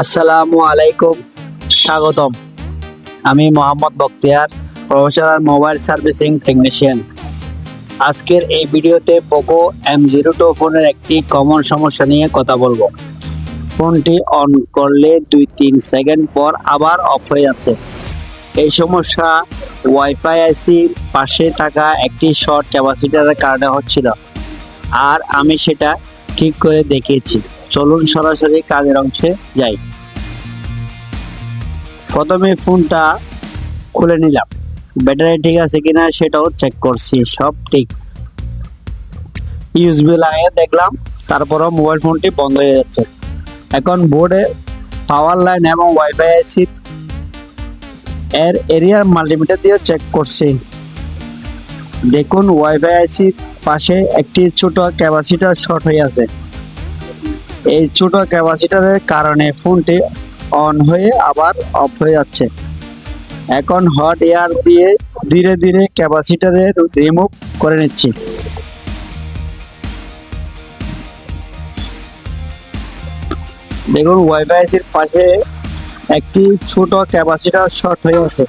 আসসালামু আলাইকুম, স্বাগতম। আমি Mohammad Boktiyar professional mobile servicing technician. আজকের এই ভিডিওতে পোকো এম জিরো টু ফোনের একটি কমন সমস্যা নিয়ে কথা বলব। ফোনটি অন করলে দুই তিন সেকেন্ড পর আবার অফ হয়ে যাচ্ছে। এই সমস্যা ওয়াইফাই আইসির পাশে থাকা একটি শর্ট ক্যাপাসিটারের কারণে হচ্ছিল। আর আমি সেটা ঠিক করে দেখিয়েছি। চলুন সরাসরি কাজের অংশে যাই। প্রথমে ফোনটা খুলে নিলাম। ব্যাটারি ঠিক আছে কিনা সেটাও চেক করছি, সব ঠিক। ইউজবি লাগিয়ে দেখলাম, তারপরও মোবাইল ফোনটি বন্ধ হয়ে যাচ্ছে। এখন বোর্ডে পাওয়ার লাইন এবং ওয়াইফাই আইসি এর এরিয়া মাল্টিমিটার দিয়ে চেক করছি। দেখুন ওয়াইফাই আইসি পাশে একটি ছোট ক্যাপাসিটার শর্ট হয়ে আছে। এই ছোট ক্যাপাসিটারের কারণে ফোনটি অন হয়ে আবার অফ হয়ে যাচ্ছে। এখন হট এয়ার দিয়ে ধীরে ধীরে ক্যাপাসিটারের রিমুভ করে নিচ্ছি। দেখুন ওয়াইফাইসির পাশে একটি ছোট ক্যাপাসিটার শর্ট হয়ে আছে।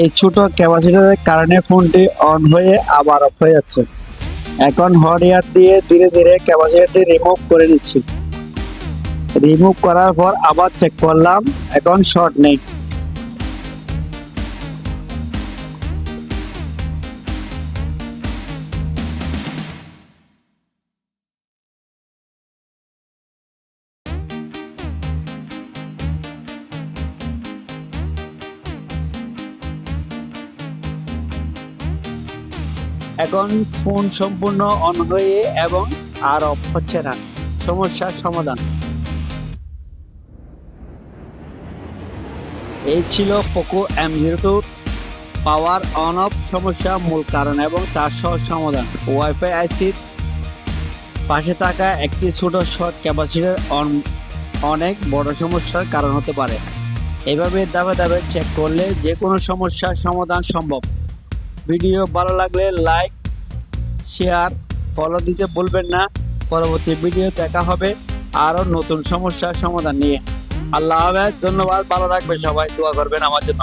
এই ছোট ক্যাপাসিটারের কারণে ফোনটি অন হয়ে আবার অফ হয়ে যাচ্ছে। এখন হট এয়ার দিয়ে ধীরে ধীরে ক্যাপাসিটারটি রিমুভ করে দিচ্ছি। রিমুভ করার পর আবার চেক করলাম, এখন শর্ট নেই। এখন ফোন সম্পূর্ণ অন হয়ে এবং আর অফ হচ্ছে না। সমস্যার সমাধান। এই ছিল Poco M zero two power on off সমস্যা মূল কারণ এবং তার সহজ সমাধান। ওয়াইফাই আইসির পাশে থাকা একটি ছোট শর্ট ক্যাপাসিটার অন, অনেক বড় সমস্যার কারণ হতে পারে। এভাবে দাবে দাবে চেক করলে যে কোনো সমস্যার সমাধান সম্ভব। ভিডিও ভালো লাগলে লাইক, শেয়ার ফলো দিতে ভুলবেন না। পরবর্তী ভিডিও দেখা হবে আরও নতুন সমস্যার সমাধান নিয়ে। আল্লাহ হাফেজ, ধন্যবাদ, ভালো থাকবে সবাই, দোয়া করবেন আমার জন্য।